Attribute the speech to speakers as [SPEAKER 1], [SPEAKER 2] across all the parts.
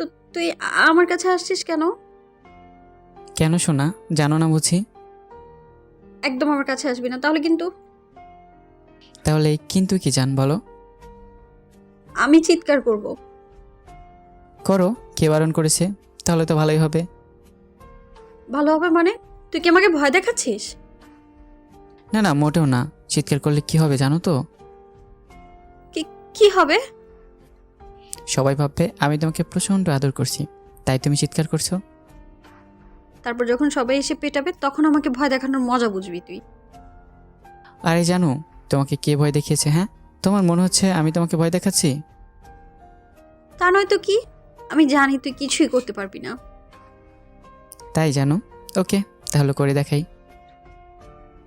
[SPEAKER 1] তো তুই আমার কাছে আসছিস কেন?
[SPEAKER 2] কেন শোনা জানো না বুঝি?
[SPEAKER 1] একদম আমার কাছে আসবি না তাহলে কিন্তু?
[SPEAKER 2] তাহলে কিন্তু কি জান বলো?
[SPEAKER 1] আমি চিৎকার করব।
[SPEAKER 2] করো কে বারণ করেছে? তাহলে তো ভালোই হবে।
[SPEAKER 1] ভালো হবে মানে? তুই কি আমাকে ভয় দেখাচ্ছিস?
[SPEAKER 2] না না মোটেও না। চিৎকার করলে কি হবে জানো তো?
[SPEAKER 1] কি কি হবে?
[SPEAKER 2] সবাই ভাববে আমি তোমাকে প্রচণ্ড আদর করছি। তাই তুমি চিৎকার করছ?
[SPEAKER 1] তারপর যখন সবাই এসে পেটাবে তখন আমাকে ভয় দেখানোর মজা বুঝবি তুই।
[SPEAKER 2] আরে জানো তোমাকে কে ভয় দেখিয়েছে হ্যাঁ? তোমার মনে হচ্ছে আমি তোমাকে ভয় দেখাচ্ছি?
[SPEAKER 1] তা নয় তো কি? আমি জানি তুই কিছুই করতে পারবি না।
[SPEAKER 2] তাই জানো? ওকে তাহলে করে দেখাই।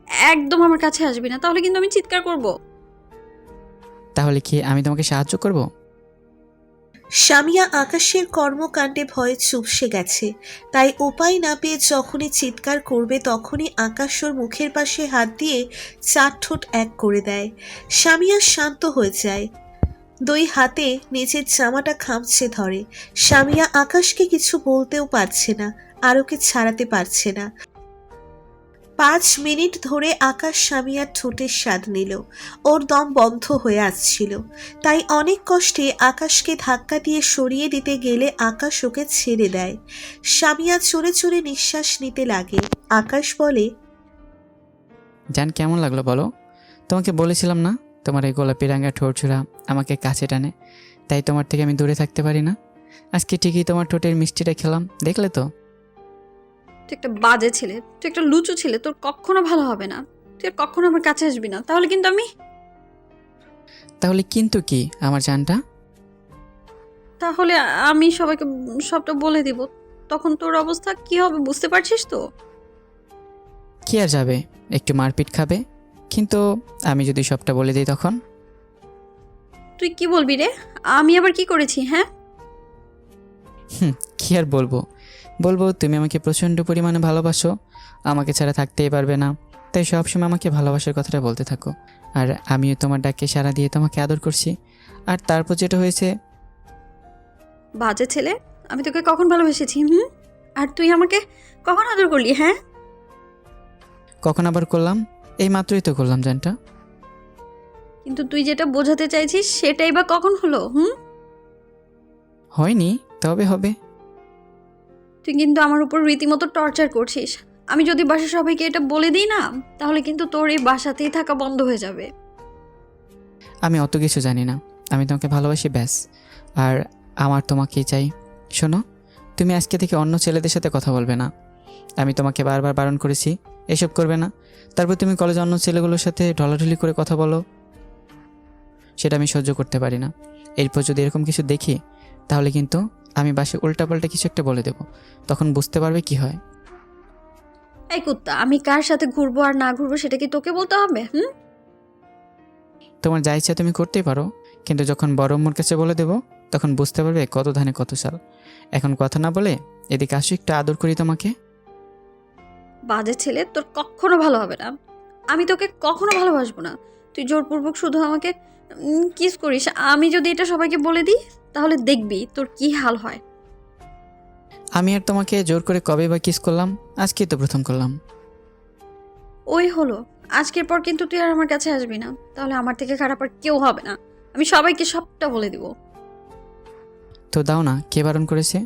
[SPEAKER 1] একদম আমার কাছে আসবি না তাহলে কিন্তু আমি চিৎকার করব।
[SPEAKER 2] তাহলে কি আমি তোমাকে সাহায্য করব?
[SPEAKER 3] স্বামীয়া আকাশের কর্মকাণ্ডে ভয়ে চুপসে গেছে। তাই উপায় না পেয়ে যখনই চিৎকার করবে, তখনই আকাশ ওর মুখের পাশে হাত দিয়ে চার ঠোঁট এক করে দেয়। স্বামীয়া শান্ত হয়ে যায়। দুই হাতে নিজের জামাটা খামছে ধরে। স্বামীয়া আকাশকে কিছু বলতেও পারছে না আরোকে ছাড়াতে পারছে না। পাঁচ মিনিট ধরে আকাশ স্বামীয়ার ঠোঁটের স্বাদ নিল। ওর দম বন্ধ হয়ে আসছিল। তাই অনেক কষ্টে আকাশকে ধাক্কা দিয়ে সরিয়ে দিতে গেলে আকাশ ওকে ছেড়ে দেয়। স্বামীয়া চড়ে চড়ে নিঃশ্বাস নিতে লাগে। আকাশ বলে,
[SPEAKER 2] জান, কেমন লাগল বলো? তোমাকে বলেছিলাম না, তোমার এই গোলাপি রাঙা ঠোঁটছুড়া আমাকে কাছে টানে, তাই তোমার থেকে আমি দূরে থাকতে পারি না। আজকে ঠিকই তোমার ঠোঁটের মিষ্টিটা খেলাম, দেখলে তো?
[SPEAKER 1] তুই একটা বাজে ছেলে তুই একটা লুচু ছেলে তোর কখনো ভালো হবে না। তুই আর কখনো আমার কাছে আসবি না। তাহলে কিন্তু আমি
[SPEAKER 2] তাহলে কিন্তু কি আমার জানটা?
[SPEAKER 1] তাহলে আমি সবাইকে সবটা বলে দিব। তখন তোর অবস্থা কি হবে বুঝতে পারছিস তো?
[SPEAKER 2] কি আর যাবে? একটু মারপিট খাবে। কিন্তু আমি যদি সবটা বলে দিই তখন?
[SPEAKER 1] তুই কি বলবি রে? আমি আবার কি করেছি হ্যাঁ?
[SPEAKER 2] হুম কি আর বলব? বলব তুমি আমাকে প্রচণ্ড পরিমাণে ভালোবাসো। আমাকে ছাড়া থাকতেই পারবে না। তাই সবসময় আমাকে ভালোবাসার কথাটা বলতে থাকো। আর আমিও তোমার ডাকে সাড়া দিয়ে তোমাকে আদর করছি। আর তারপর যেটা হয়েছে
[SPEAKER 1] বাজে ছেলে আমি তোকে কখন ভালোবেসেছি হুম? আর তুই আমাকে কখন আদর করলি হ্যাঁ?
[SPEAKER 2] কখন আবার করলাম? এই মাত্রই তো করলাম জানটা।
[SPEAKER 1] কিন্তু তুই যেটা বোঝাতে চাইছিস সেটাই বা কখন হলো হুম?
[SPEAKER 2] হয়নি তবে হবে।
[SPEAKER 1] তুই কিন্তু আমার উপর রীতিমতো টর্চার করছিস। আমি যদি বাসার সবাইকে এটা বলে দিই না, তাহলে কিন্তু তোর এই বাসাতেই থাকা বন্ধ হয়ে যাবে।
[SPEAKER 2] আমি অত কিছু জানি না। আমি তোমাকে ভালোবাসি, ব্যাস। আর আমার তোমাকেই চাই। শোনো, তুমি আজকে থেকে অন্য ছেলেদের সাথে কথা বলবে না। আমি তোমাকে বারবার বারণ করেছি, এসব করবে না। তারপর তুমি কলেজে অন্য ছেলেগুলোর সাথে ঢলাঢলি করে কথা বলো। সেটা আমি সহ্য করতে পারি না। এরপর যদি এরকম কিছু দেখি, তাহলে কিন্তু আমি বাসে উল্টাপাল্টা কিছু একটা বলে দেব। তখন বুঝতে পারবে কি হয়।
[SPEAKER 1] এই কুত্তা আমি কার সাথে ঘুরবো আর না ঘুরবো সেটা কি তোকে বলতে হবে হুম?
[SPEAKER 2] তোমার যা ইচ্ছা তুমি করতেই পারো কিন্তু যখন বড় আম্মুর কাছে বলে দেবো তখন বুঝতে পারবে কত ধানে কত সাল। এখন কথা না বলে এদিকে আসো একটু আদর করি তোমাকে।
[SPEAKER 1] বাজে ছেলে তোর কখনো ভালো হবে না। আমি তোকে কখনো ভালোবাসবো না। তুই জোরপূর্বক শুধু আমাকে কিস করিস। আমি যদি এটা সবাইকে বলে দিই তাহলে দেখবি তোর কি হাল হয়।
[SPEAKER 2] আমি আর তোমাকে জোর করে কবে বা কিস করলাম আজকেই তো প্রথম করলাম।
[SPEAKER 1] ওই হলো আজকের পর কিন্তু তুই আর আমার কাছে আসবি না তাহলে আমার থেকে খারাপ আর কেউ হবে না। আমি সবাইকে সবটা বলে দিব।
[SPEAKER 2] তো দাও না কে বারণ করেছে?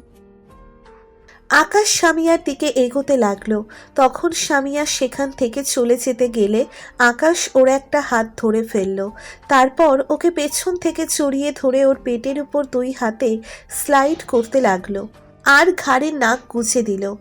[SPEAKER 3] আকাশ স্বামিয়ার দিকে এগোতে লাগল। তখন স্বামিয়া সেখান থেকে চলে যেতে গেলে আকাশ ওর একটা হাত ধরে ফেলল। তারপর ওকে পেছন থেকে চড়িয়ে ধরে ওর পেটের উপর দুই হাতে স্লাইড করতে লাগল। আর ঘাড়ে নাক গুছে দিল।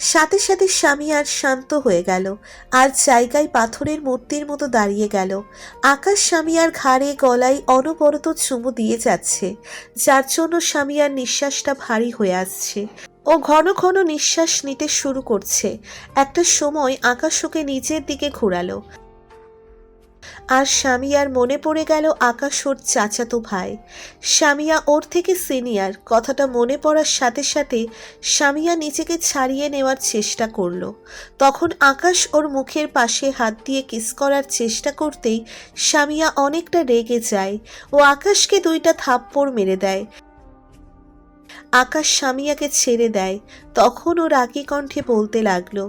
[SPEAKER 3] সাথে সাথে স্বামী আর শান্ত হয়ে গেল, আর জায়গায় পাথরের মূর্তির মতো দাঁড়িয়ে গেল। আকাশ স্বামী আর ঘাড়ে গলায় অনবরত চুমু দিয়ে যাচ্ছে, যার জন্য স্বামী আর নিঃশ্বাসটা ভারী হয়ে আসছে। ও ঘন ঘন নিঃশ্বাস নিতে শুরু করছে। একটা সময় আকাশ ওকে নিজের দিকে ঘোরালো। আর স্বামীয়ার মনে পড়ে গেল আকাশ ওর চাচাতো ভাই। স্বামীয়া ওর থেকে সিনিয়র, কথাটা মনে পড়ার সাথে সাথে স্বামীয়া নিজেকে ছাড়িয়ে নেওয়ার চেষ্টা করল। তখন আকাশ ওর মুখের পাশে হাত দিয়ে কিস করার চেষ্টা করতেই স্বামীয়া অনেকটা রেগে যায় ও আকাশকে দুইটা থাপ্পড় মেরে দেয়। আকাশ স্বামীয়াকে ছেড়ে দেয়। তখন ও রাগী কণ্ঠে বলতে লাগল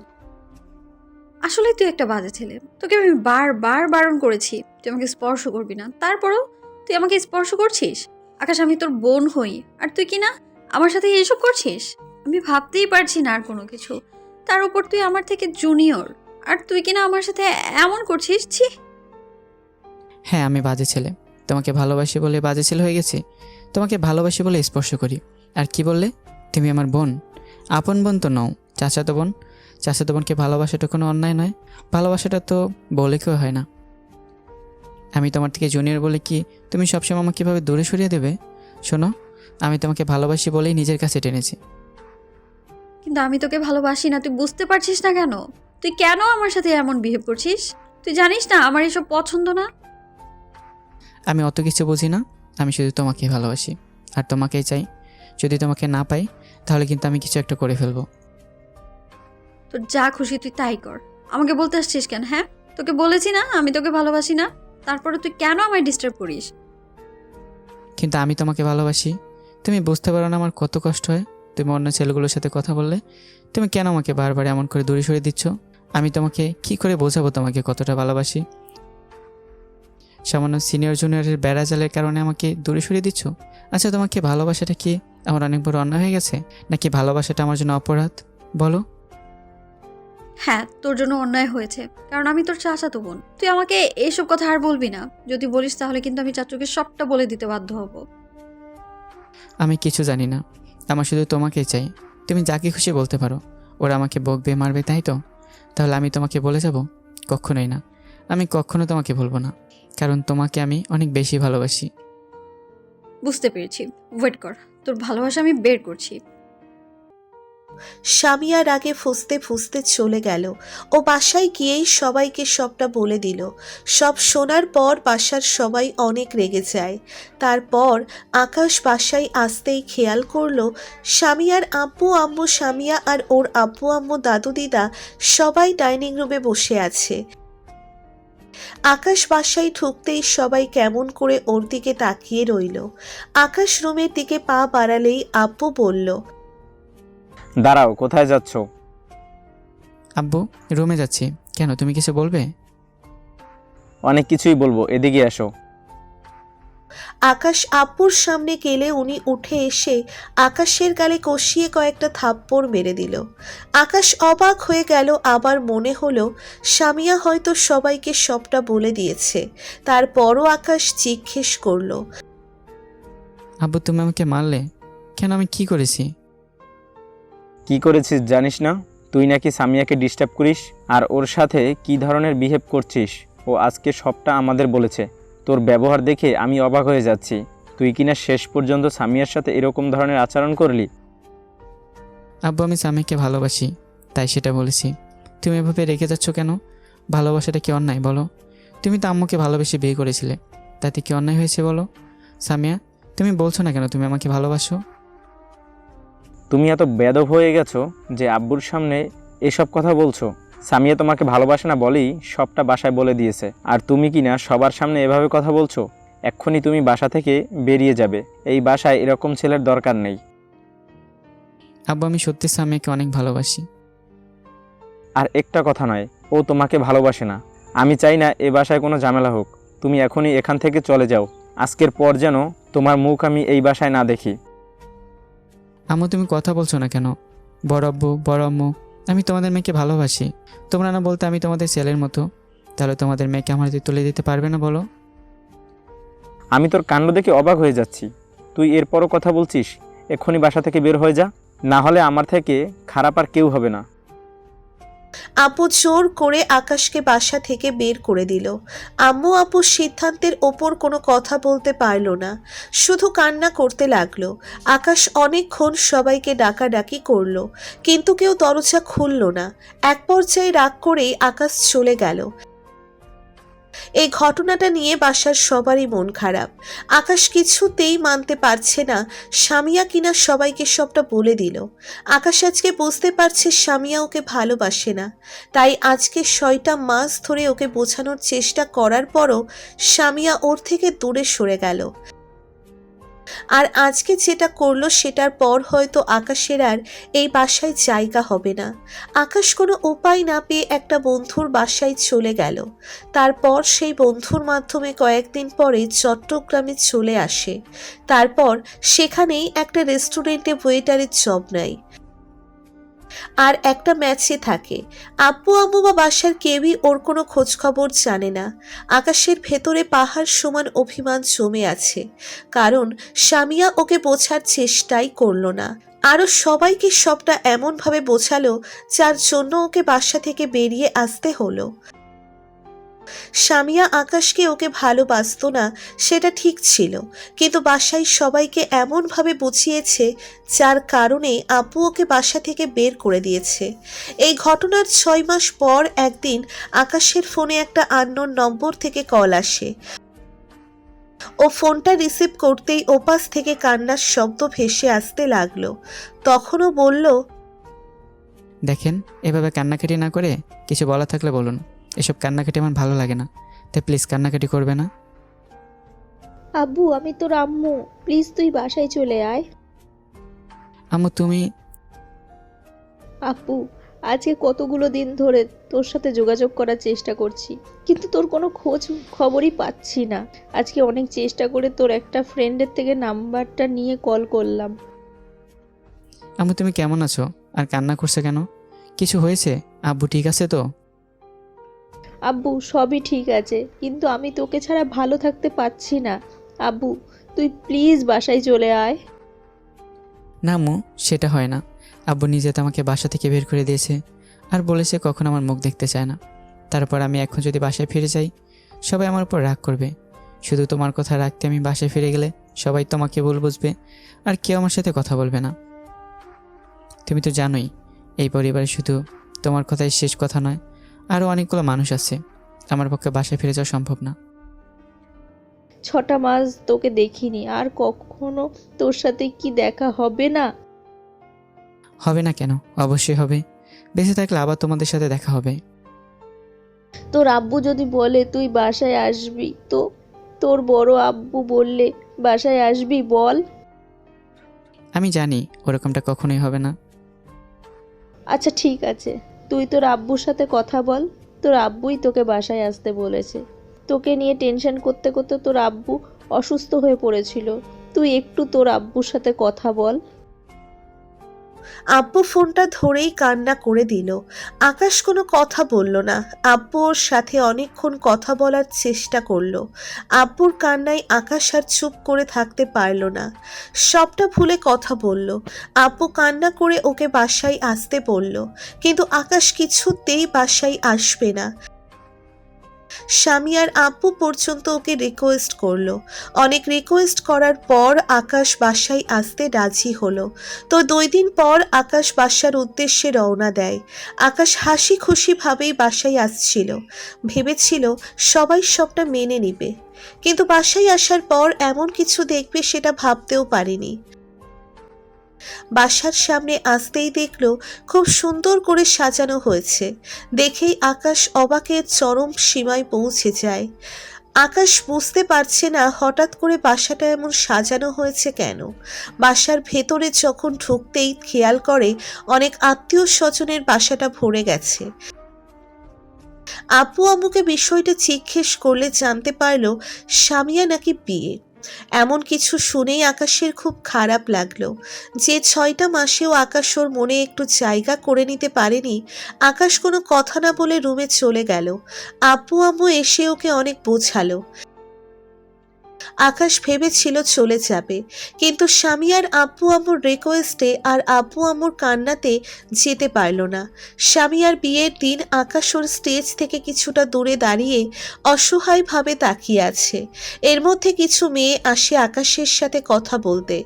[SPEAKER 1] আসলে তুই একটা বাজে ছেলে। তোকে আমি বারবার বারণ করেছি, তুই আমাকে স্পর্শ করবি না। তারপরও তুই আমাকে স্পর্শ করছিস? আকাশ, আমি তোর বোন হই। আর তুই কি না আমার সাথে এইসব করছিস? আমি ভাবতেই পারছি না আর কোনো কিছু। তার উপর তুই আমার থেকে জুনিয়র আর তুই কি না আমার সাথে এমন করছিস? ছি।
[SPEAKER 2] হ্যাঁ আমি বাজে ছেলে। তোমাকে ভালোবাসি বলে বাজে ছেলে হয়ে গেছি। তোমাকে ভালোবাসি বলে স্পর্শ করি। আর কি বললে? তুমি আমার বোন। আপন বোন তো নও, চাচাতো বোন। চাচাতো বোনকে ভালোবাসাটা কোনো অন্যায় নয়। ভালোবাসাটা তো বলে কেউ হয় না। আমি তোমার থেকে জুনিয়র বলে কি তুমি সবসময় আমাকে কীভাবে দূরে সরিয়ে দেবে? শোনো আমি তোমাকে ভালোবাসি বলেই নিজের কাছে টেনেছি।
[SPEAKER 1] কিন্তু আমি তোকে ভালোবাসি না তুই বুঝতে পারছিস না কেন? তুই কেন আমার সাথে এমন বিহেভ করছিস? তুই জানিস না আমার এসব পছন্দ না?
[SPEAKER 2] আমি অত কিছু বুঝি না আমি শুধু তোমাকে ভালোবাসি। আর তোমাকেই চাই যদি তোমাকে না পাই তাহলে কিন্তু আমি কিছু একটা করে ফেলব।
[SPEAKER 1] তোর যা খুশি তুই তাই কর। আমাকে বলতে আসছিস কেন হ্যাঁ? তোকে বলেছি না, আমি তোকে ভালোবাসি না। তারপরে তুই কেন আমায় ডিস্টার্ব করিস?
[SPEAKER 2] কিন্তু আমি তোমাকে ভালোবাসি। তুমি বুঝতে পারো না আমার কত কষ্ট হয়। তুমি অন্য ছেলেগুলোর সাথে কথা বললে। তুমি কেন আমাকে বারবার এমন করে দূরে সরিয়ে দিচ্ছ? আমি তোমাকে কি করে বোঝাবো তোমাকে কতটা ভালোবাসি? সামান্য সিনিয়র জুনিয়রের বেড়া জালের কারণে আমাকে দূরে সরিয়ে দিচ্ছ? আচ্ছা তোমাকে ভালোবাসাটা কি? আমার অনেক বড় অন্যায় হয়ে গেছে? নাকি ভালোবাসাটা আমার জন্য অপরাধ? বলো।
[SPEAKER 1] হ্যাঁ তোর জন্য অন্যায় হয়েছে। কারণ আমি তোর চাচাতো বোন। তুই আমাকে এইসব কথা আর বলবি না। যদি বলিস তাহলে কিন্তু আমি চাচুকে সবটা বলে দিতে বাধ্য হব।
[SPEAKER 2] আমি কিছু জানি না। আমার শুধু তোমাকেই চাই। তুমি যাকে খুশি বলতে পারো। ওরা আমাকে বকবে মারবে তাই তো? তাহলে আমি তোমাকে বলে যাব? কখনোই না। আমি কখনো তোমাকে বলব না। কারণ তোমাকে আমি অনেক বেশি ভালোবাসি।
[SPEAKER 1] বুঝতে পেরেছি। ওয়েট কর। তোর ভালোবাসা আমি বের করছি।
[SPEAKER 3] স্বামীয়ার আগে ফুসতে ফুসতে চলে গেল। ও বাসায় গিয়েই সবাইকে সবটা বলে দিল। সব শোনার পর বাসার সবাই অনেক রেগে যায়। তারপর আকাশ বাসায় আসতেই খেয়াল করল স্বামীয়ার আব্বু, আম্মু, স্বামিয়া আর ওর আব্বু, আম্মু, দাদু, দিদা সবাই ডাইনিং রুমে বসে আছে। আকাশ বাসায় ঢুকতেই সবাই কেমন করে ওর দিকে তাকিয়ে রইল। আকাশ রুমের দিকে পা বাড়ালেই আব্বু বলল
[SPEAKER 4] দাঁড়াও কোথায় যাচ্ছ?
[SPEAKER 2] আব্বু রুমে যাচ্ছি। কেন তুমি কিছু বলবে?
[SPEAKER 4] অনেক কিছুই বলব এদিকে আসো
[SPEAKER 3] আকাশ আব্বুর সামনে গেলে উনি উঠে এসে আকাশের গালে কষিয়ে কয়েকটা থাপ্পড় মেরে দিল। আকাশ অবাক হয়ে গেল আবার মনে হলো স্বামীয়া হয়তো সবাইকে সবটা বলে দিয়েছে। তারপরও আকাশ জিজ্ঞেস করল
[SPEAKER 2] আব্বু তুমি আমাকে মারলে? কেন আমি কি করেছি?
[SPEAKER 4] কি করেছিস জানিস না? তুই নাকি সামিয়াকে ডিস্টার্ব করিস? আর ওর সাথে কি ধরনের বিহেভ করছিস? ও আজকে সবটা আমাদের বলেছে। তোর ব্যবহার দেখে আমি অবাক হয়ে যাচ্ছি। তুই কিনা শেষ পর্যন্ত সামিয়ার সাথে এরকম ধরনের আচরণ করলি?
[SPEAKER 2] আব্বু, আমি স্বামীকে ভালোবাসি, তাই সেটা বলেছি। তুমি এভাবে রেখে যাচ্ছ কেন? ভালোবাসাটা কি অন্যায়, বলো? তুমি তো আম্মুকে ভালোবেসে বিয়ে করেছিলে, তাতে কি অন্যায় হয়েছে, বলো? সামিয়া, তুমি বলছো না কেন তুমি আমাকে ভালোবাসো?
[SPEAKER 4] তুমি এত বেদব হয়ে গেছো যে আব্বুর সামনে এসব কথা বলছো। সামিয়া তোমাকে ভালোবাসে না বলেই সবটা বাসায় বলে দিয়েছে। আর তুমি কিনা সবার সামনে এভাবে কথা বলছো? এক্ষুনি তুমি বাসা থেকে বেরিয়ে যাবে। এই বাসায় এরকম ছেলের দরকার নেই।
[SPEAKER 2] আব্বু আমি সত্যি সামিয়াকে অনেক ভালোবাসি।
[SPEAKER 4] আর একটা কথা নয় ও তোমাকে ভালোবাসে না। আমি চাই না এ বাসায় কোনো ঝামেলা হোক। তুমি এখনই এখান থেকে চলে যাও। আজকের পর যেন তোমার মুখ আমি এই বাসায় না দেখি।
[SPEAKER 2] আম্মু, তুমি কথা বলছো না কেন? বড় আব্বু, বড় আম্মু, আমি তোমাদের মেয়েকে ভালোবাসি। তোমরা না বলতে আমি তোমাদের ছেলের মতো। তাহলে তোমাদের মেয়েকে আমার হাতে তুলে দিতে পারবে না বলো?
[SPEAKER 4] আমি তোর কাণ্ড দেখে অবাক হয়ে যাচ্ছি। তুই এরপরও কথা বলছিস, এক্ষুনি বাসা থেকে বের হয়ে যা। না হলে আমার থেকে খারাপ আর কেউ হবে না।
[SPEAKER 3] আপু জোর করে আকাশকে বাসা থেকে বের করে দিল। আম্মু আপুর সিদ্ধান্তের ওপর কোনো কথা বলতে পারল না। শুধু কান্না করতে লাগল। আকাশ অনেকক্ষণ সবাইকে ডাকাডাকি করল, কিন্তু কেউ দরজা খুলল না। এক পর্যায়ে রাগ করেই আকাশ চলে গেল। এই ঘটনাটা নিয়ে বাসার সবারই মন খারাপ। আকাশ কিছুতেই মানতে পারছে না স্বামীয়া কিনা সবাইকে সবটা বলে দিল। আকাশ আজকে বুঝতে পারছে স্বামীয়া ওকে ভালোবাসে না। তাই আজকে ছয়টা মাস ধরে ওকে বোঝানোর চেষ্টা করার পরও স্বামীয়া ওর থেকে দূরে সরে গেল। আর আজকে যেটা করল সেটার পর হয়তো আকাশের আর এই বাসায় জায়গা হবে না। আকাশ কোনো উপায় না পেয়ে একটা বন্ধুর বাসায় চলে গেল। তারপর সেই বন্ধুর মাধ্যমে কয়েকদিন পরে চট্টগ্রামে চলে আসে। তারপর সেখানেই একটা রেস্টুরেন্টে ওয়েটারের জব নেয়। আর একটা ম্যাচে থাকে। আব্বু, আম্মু বা বাসার কেউই ওর কোনো খোঁজখবর জানে না। আকাশের ভেতরে পাহাড় সমান অভিমান জমে আছে। কারণ স্বামীয়া ওকে বোঝার চেষ্টাই করল না। আরও সবাইকে সবটা এমনভাবে বোঝালো, যার জন্য ওকে বাসা থেকে বেরিয়ে আসতে হলো। স্বামীয়া আকাশকে ওকে ভালোবাসতো না, সেটা ঠিক ছিল। কিন্তু বাসায় সবাইকে এমনভাবে বুঝিয়েছে, যার কারণে আপু ওকে বাসা থেকে বের করে দিয়েছে। এই ঘটনার ছয় মাস পর একদিন আকাশের ফোনে একটা আননোন নম্বর থেকে কল আসে। ও ফোনটা রিসিভ করতেই ওপাশ থেকে কান্নার শব্দ ভেসে আসতে লাগল। তখনও বলল,
[SPEAKER 2] দেখেন, এভাবে কান্নাকাটি না করে কিছু বলা থাকলে বলুন। এসব কান্নাকাটি আমার ভালো লাগে না। তাই প্লিজ কান্নাকাটি করবে না।
[SPEAKER 5] আব্বু আমি তোর আম্মু। প্লিজ তুই বাসায় চলে আয়।
[SPEAKER 2] আম্মু তুমি
[SPEAKER 5] আপু আজকে কতগুলো দিন ধরে তোর সাথে যোগাযোগ করার চেষ্টা করছি কিন্তু তোর কোনো খোঁজ খবরই পাচ্ছি না। আজকে অনেক চেষ্টা করে তোর একটা ফ্রেন্ডের থেকে নাম্বারটা নিয়ে কল করলাম।
[SPEAKER 2] আম্মু তুমি কেমন আছো? আর কান্না করছে কেন? কিছু হয়েছে? আব্বু ঠিক আছে তো?
[SPEAKER 5] আব্বু, সবই ঠিক আছে, কিন্তু আমি তোকে ছাড়া ভালো থাকতে পারছি না। আব্বু, তুই প্লিজ বাসায় চলে আয়।
[SPEAKER 2] না আম্মু সেটা হয় না। আব্বু নিজে তো আমাকে বাসা থেকে বের করে দিয়েছে, আর বলেছে কখন আমার মুখ দেখতে চায় না। তারপর আমি এখন যদি বাসায় ফিরে যাই, সবাই আমার উপর রাগ করবে। শুধু তোমার কথা রাখতে আমি বাসায় ফিরে গেলে সবাই তোমাকে ভুল বুঝবে, আর কেউ আমার সাথে কথা বলবে না। তুমি তো জানোই, এই পরিবারে শুধু তোমার কথাই শেষ কথা নয় আরও অনেকগুলো মানুষ আছে। আমার পক্ষে বাসায় ফিরে যাওয়া সম্ভব না।
[SPEAKER 5] ছটা মাস তোকে দেখিনি আর কখনো তোর সাথে কি দেখা হবে না?
[SPEAKER 2] হবে না কেন? অবশ্যই হবে। বেঁচে থাকলে আবার তোমাদের সাথে দেখা হবে।
[SPEAKER 5] তোর আব্বু যদি বলে তুই বাসায় আসবি তো তোর বড় আব্বু বললে বাসায় আসবি বল।
[SPEAKER 2] আমি জানি ওরকমটা কখনোই হবে না।
[SPEAKER 5] আচ্ছা ঠিক আছে। তুই তোর আব্বুর সাথে কথা বল। তোর আব্বুই তোকে বাসায় আসতে বলেছে। তোকে নিয়ে টেনশন করতে করতে তোর আব্বু অসুস্থ হয়ে পড়েছিল। তুই একটু তোর আব্বুর সাথে কথা বল।
[SPEAKER 3] আব্বু ফোনটা ধরেই কান্না করে দিল। আকাশ কোনো কথা বলল না। আব্বু ওর সাথে অনেকক্ষণ কথা বলার চেষ্টা করল। আব্বুর কান্নায় আকাশ আর চুপ করে থাকতে পারল না। সবটা ভুলে কথা বলল। আব্বু কান্না করে ওকে বাসায় আসতে বলল। কিন্তু আকাশ কিছুতেই বাসায় আসবে না। স্বামী আর আব্বু পর্যন্ত ওকে রিকোয়েস্ট করল। অনেক রিকোয়েস্ট করার পর আকাশ বাসায় আসতে রাজি হলো। তো দুই দিন পর আকাশ বাসার উদ্দেশ্যে রওনা দেয়। আকাশ হাসি খুশি ভাবেই বাসায় আসছিল। ভেবেছিল সবাই সবটা মেনে নিবে। কিন্তু বাসায় আসার পর এমন কিছু দেখবে সেটা ভাবতেও পারেনি। বাসার সামনে আসতেই দেখল খুব সুন্দর করে সাজানো হয়েছে। দেখেই আকাশ অবাকের চরম সীমায় পৌঁছে যায়। আকাশ বুঝতে পারছে না হঠাৎ করে বাসাটা এমন সাজানো হয়েছে কেন। বাসার ভেতরে যখন ঢুকতেই খেয়াল করে, অনেক আত্মীয় স্বজনের বাসাটা ভরে গেছে। আপু আম্মুকে বিষয়টা জিজ্ঞেস করলে জানতে পারল, স্বামীয়া নাকি বিয়ে। এমন কিছু শুনেই আকাশের খুব খারাপ লাগল। যে ছয়টা মাসেও আকাশ ওর মনে একটু জায়গা করে নিতে পারেনি, আকাশ কোনো কথা না বলে রুমে চলে গেল। আপু আম্মু এসে ওকে অনেক বোঝালো। আকাশ ভেবেছিল চলে যাবে। কিন্তু স্বামী আর আব্বু আম্মুর রিকোয়েস্টে আর আব্বু আম্মুর কান্নাতে যেতে পারল না। স্বামী আর বিয়ের দিন আকাশ ওর স্টেজ থেকে কিছুটা দূরে দাঁড়িয়ে অসহায়ভাবে তাকিয়ে আছে। এর মধ্যে কিছু মেয়ে আসে আকাশের সাথে কথা বলতে।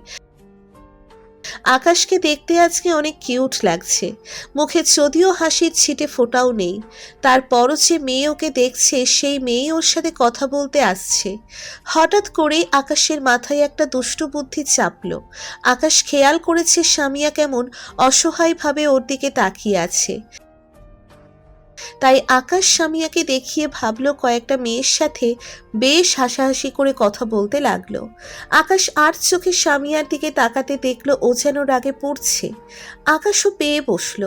[SPEAKER 3] আকাশকে দেখতে আজকে অনেক কিউট লাগছে। মুখে যদিও হাসির ছিটে ফোটাও নেই। তারপরও যে মেয়ে ওকে দেখছে, সেই মেয়ে ওর সাথে কথা বলতে আসছে। হঠাৎ করেই আকাশের মাথায় একটা দুষ্টু বুদ্ধি চাপল। আকাশ খেয়াল করেছে স্বামীয়া কেমন অসহায়ভাবে ওর দিকে তাকিয়ে আছে। তাই আকাশ সামিয়াকে দেখিয়ে ভাবলো কয়েকটা মেয়ের সাথে বেশ হাসাহাসি করে কথা বলতে লাগল। আকাশ আর চোখে সামিয়ার দিকে তাকাতে দেখল ও যেন রাগে পড়ছে। আকাশও পেয়ে বসল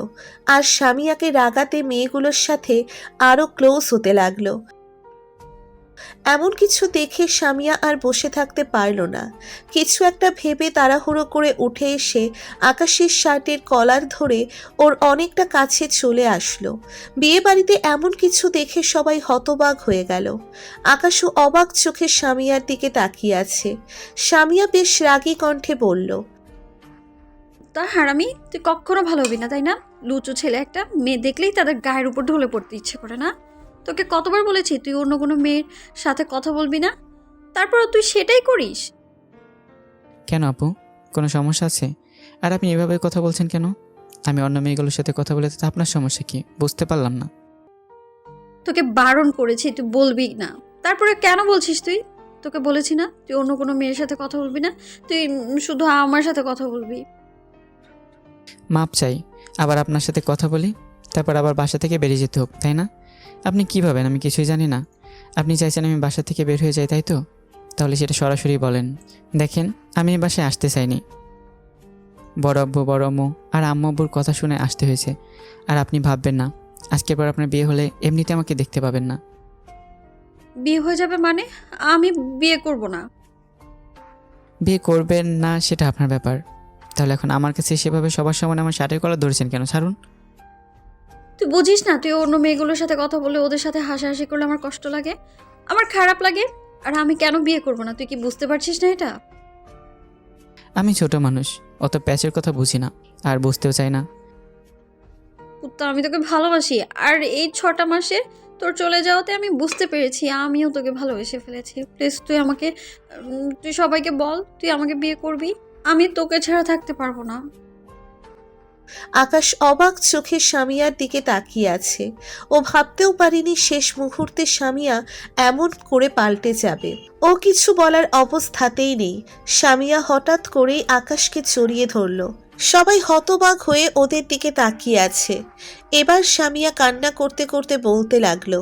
[SPEAKER 3] আর সামিয়াকে রাগাতে মেয়েগুলোর সাথে আরও ক্লোজ হতে লাগল। এমন কিছু দেখে সামিয়া আর বসে থাকতে পারল না। কিছু একটা ভেবে তাড়াহুড়ো করে উঠে এসে আকাশের শার্টের কলার ধরে ওর অনেকটা কাছে চলে আসলো। বিয়ে বাড়িতে এমন কিছু দেখে সবাই হতবাক হয়ে গেল। আকাশও অবাক চোখে সামিয়ার দিকে তাকিয়ে আছে। সামিয়া বেশ রাগী কণ্ঠে বলল,
[SPEAKER 1] তা হারামি, তুই কখনো ভালো হবি না, তাই না? লুচু ছেলে একটা, মেয়ে দেখলেই তাদের গায়ের উপর ঢলে পড়তে ইচ্ছে করে না? তোকে কতবার বলেছি তুই অন্য কোনো মেয়ের সাথে কথা বলবি না? তারপর তুই সেটাই করিস?
[SPEAKER 2] কেন আপু? কোনো সমস্যা আছে? আর আপনি এভাবে কথা বলছেন কেন? আমি অন্য মেয়েগুলোর সাথে কথা বলে তো আপনার সমস্যা কি? বুঝতে পারলাম না।
[SPEAKER 1] তোকে বারণ করেছি তুই বলবি না। তারপরে কেন বলছিস তুই? তোকে বলেছি না তুই অন্য কোনো মেয়ের সাথে কথা বলবি না? তুই শুধু আমার সাথে কথা বলবি।
[SPEAKER 2] মাপ চাই। আবার আপনার সাথে কথা বলি তারপর আবার বাসা থেকে বেরিয়ে যেতে হোক তাই না? আপনি কী ভাবেন? আমি কিছুই জানি না। আপনি চাইছেন আমি বাসা থেকে বের হয়ে যাই তাই তো? তাহলে সেটা সরাসরি বলেন। দেখেন আমি এই বাসায় আসতে চাইনি। বড় আব্বু বড় আম্মু আর আম্মু আব্বুর কথা শুনে আসতে হয়েছে। আর আপনি ভাববেন না। আজকের পর আপনার বিয়ে হলে এমনিতে আমাকে দেখতে পাবেন না।
[SPEAKER 1] বিয়ে হয়ে যাবে মানে? আমি বিয়ে করব না।
[SPEAKER 2] বিয়ে করবেন না সেটা আপনার ব্যাপার। তাহলে এখন আমার কাছে সেভাবে সবার সামনে আমার শার্টের কলা ধরেছেন কেন? ছাড়ুন।
[SPEAKER 1] তুই বুঝিস না তুই অন্য মেয়েগুলোর সাথে কথা বলে ওদের সাথে হাসাহাসি করলে আমার কষ্ট লাগে? আমার খারাপ লাগে? আর আমি কেন বিয়ে করব না? তুই কি বুঝতে পারছিস না এটা?
[SPEAKER 2] আমি ছোট মানুষ অত প্যাচের কথা বুঝি না আর বুঝতেও চাই না।
[SPEAKER 1] কুত্তা আমি তোকে ভালোবাসি আর এই ছটা মাসে তোর চলে যাওয়াতে আমি বুঝতে পেরেছি আমিও তোকে ভালোবেসে ফেলেছি। প্লিজ তুই আমাকে তুই সবাইকে বল তুই আমাকে বিয়ে করবি? আমি তোকে ছাড়া থাকতে পারব না।
[SPEAKER 3] আকাশ অবাক চোখে স্বামিয়ার দিকে তাকিয়ে আছে। ও ভাবতেও পারিনি শেষ মুহূর্তে স্বামিয়া এমন করে পাল্টে যাবে। ও কিছু বলার অবস্থাতেই নেই। স্বামীয়া হঠাৎ করেই আকাশকে জড়িয়ে ধরল। সবাই হতবাক হয়ে ওদের দিকে তাকিয়ে আছে। এবার স্বামিয়া কান্না করতে করতে বলতে লাগল,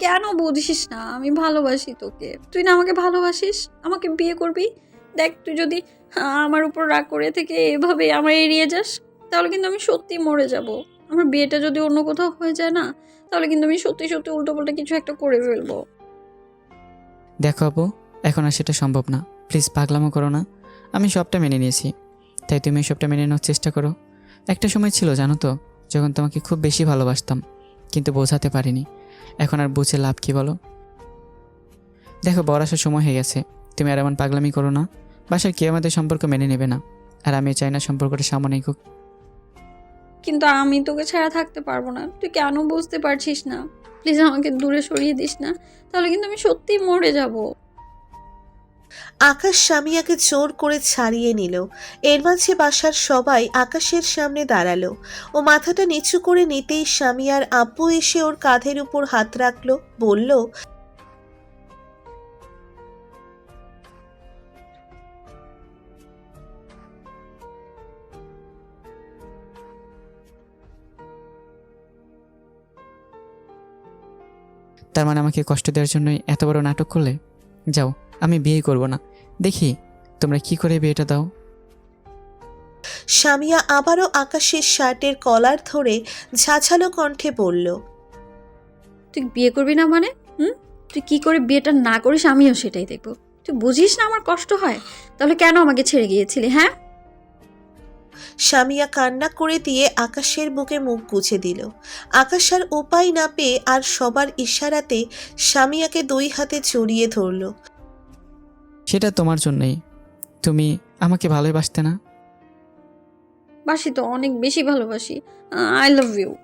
[SPEAKER 1] কেন বুঝিস না, আমি ভালোবাসি তোকে। তুই না আমাকে ভালোবাসিস? আমাকে বিয়ে করবি? দেখ, তুই যদি আমার উপর রাগ করে থেকে এভাবে আমার এড়িয়ে যাস, তাহলে কিন্তু আমি সত্যি মরে যাব। আমার বিয়েটা যদি অন্য কোথাও হয়ে যায় না, তাহলে কিন্তু আমি সত্যি সত্যি উল্টো পাল্টা কিছু একটা করে ফেলব।
[SPEAKER 2] দেখো আপু, এখন আর সেটা সম্ভব না। প্লিজ পাগলামো করো না। আমি সবটা মেনে নিয়েছি। তাই তুমি সবটা মেনে নেওয়ার চেষ্টা করো। একটা সময় ছিল, জানো তো, যখন তোমাকে খুব বেশি ভালোবাসতাম, কিন্তু বোঝাতে পারিনি। এখন আর বুঝে লাভ কি বলো? দেখো বড় আসার সময় হয়ে গেছে। তুমি আর এমন পাগলামি করো না। বাসার কেউ আমাদের সম্পর্ক মেনে নেবে না। আর আমি চাই না সম্পর্কটা সামনে এগোক।
[SPEAKER 1] কিন্তু আমি তোকে ছাড়া থাকতে পারব না। তুই কেন বুঝতে পারছিস না? প্লিজ আমাকে দূরে সরিয়ে দিস না। তাহলে কিন্তু আমি সত্যিই মরে যাব।
[SPEAKER 3] আকাশ স্বামীয়াকে জোর করে ছাড়িয়ে নিল। এর মাঝে বাসার সবাই আকাশের সামনে দাঁড়াল। ও মাথাটা নিচু করে নিতেই স্বামীয়ার আপু এসে ওর কাঁধের উপর হাত রাখল বলল
[SPEAKER 2] তার মানে আমাকে কষ্ট দেওয়ার জন্যই এত বড় নাটক করলে? যাও আমি বিয়ে করব না। দেখি তোমরা কি করে বিয়েটা দাও?
[SPEAKER 3] স্বামীয়া আবারও আকাশের শার্টের কলার ধরে ঝাঝালো কণ্ঠে বলল
[SPEAKER 1] তুই বিয়ে করবি না মানে? হুম? তুই কি করে বিয়েটা না করিস? আমিও সেটাই দেখব। তুই বুঝিস না আমার কষ্ট হয়? তাহলে কেন আমাকে ছেড়ে গিয়েছিলি হ্যাঁ?
[SPEAKER 3] স্বামীয়া কান্না করে দিয়ে আকাশের বুকে মুখ গুছে দিল। আকাশ আর উপায় না পেয়ে আর সবার ইশারাতে স্বামীয়াকে দুই হাতে জড়িয়ে ধরল।
[SPEAKER 2] সেটা তোমার জন্যই। তুমি আমাকে ভালোবাসতে না?
[SPEAKER 1] বাসি তো অনেক বেশি ভালোবাসি। I love you.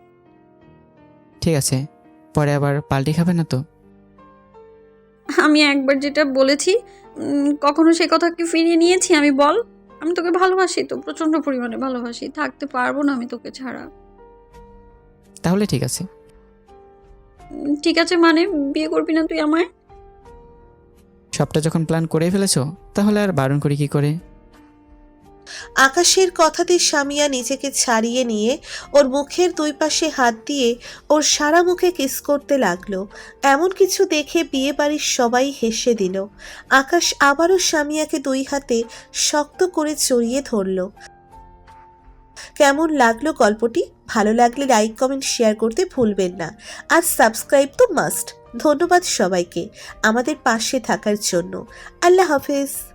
[SPEAKER 2] ঠিক আছে পরে আবার পাল্টি খাবে না তো?
[SPEAKER 1] আমি একবার যেটা বলেছি উম, কখনো সে কথা কি ফিরিয়ে নিয়েছি? আমি বল। আমি তোকে ভালোবাসি তো প্রচণ্ড পরিমাণে ভালোবাসি। থাকতে পারব না আমি তোকে ছাড়া।
[SPEAKER 2] তাহলে ঠিক আছে।
[SPEAKER 1] ঠিক আছে মানে বিয়ে করবি না তুই আমায়?
[SPEAKER 2] সবটা যখন প্ল্যান করে ফেলেছো তাহলে আর বারণ করি কি করে?
[SPEAKER 3] আকাশের কথাতে স্বামীয়া নিজেকে ছাড়িয়ে নিয়ে ওর মুখের দুই পাশে হাত দিয়ে ওর সারা মুখে কিস করতে লাগল। এমন কিছু দেখে বিয়ে বাড়ির সবাই হেসে দিল। আকাশ আবারও স্বামীয়াকে দুই হাতে শক্ত করে চড়িয়ে ধরলো। কেমন লাগল গল্পটি? ভালো লাগলে লাইক, কমেন্ট, শেয়ার করতে ভুলবেন না। আর সাবস্ক্রাইব তো মাস্ট। ধন্যবাদ সবাইকে। আমাদের পাশে থাকার জন্য। আল্লাহ হাফেজ।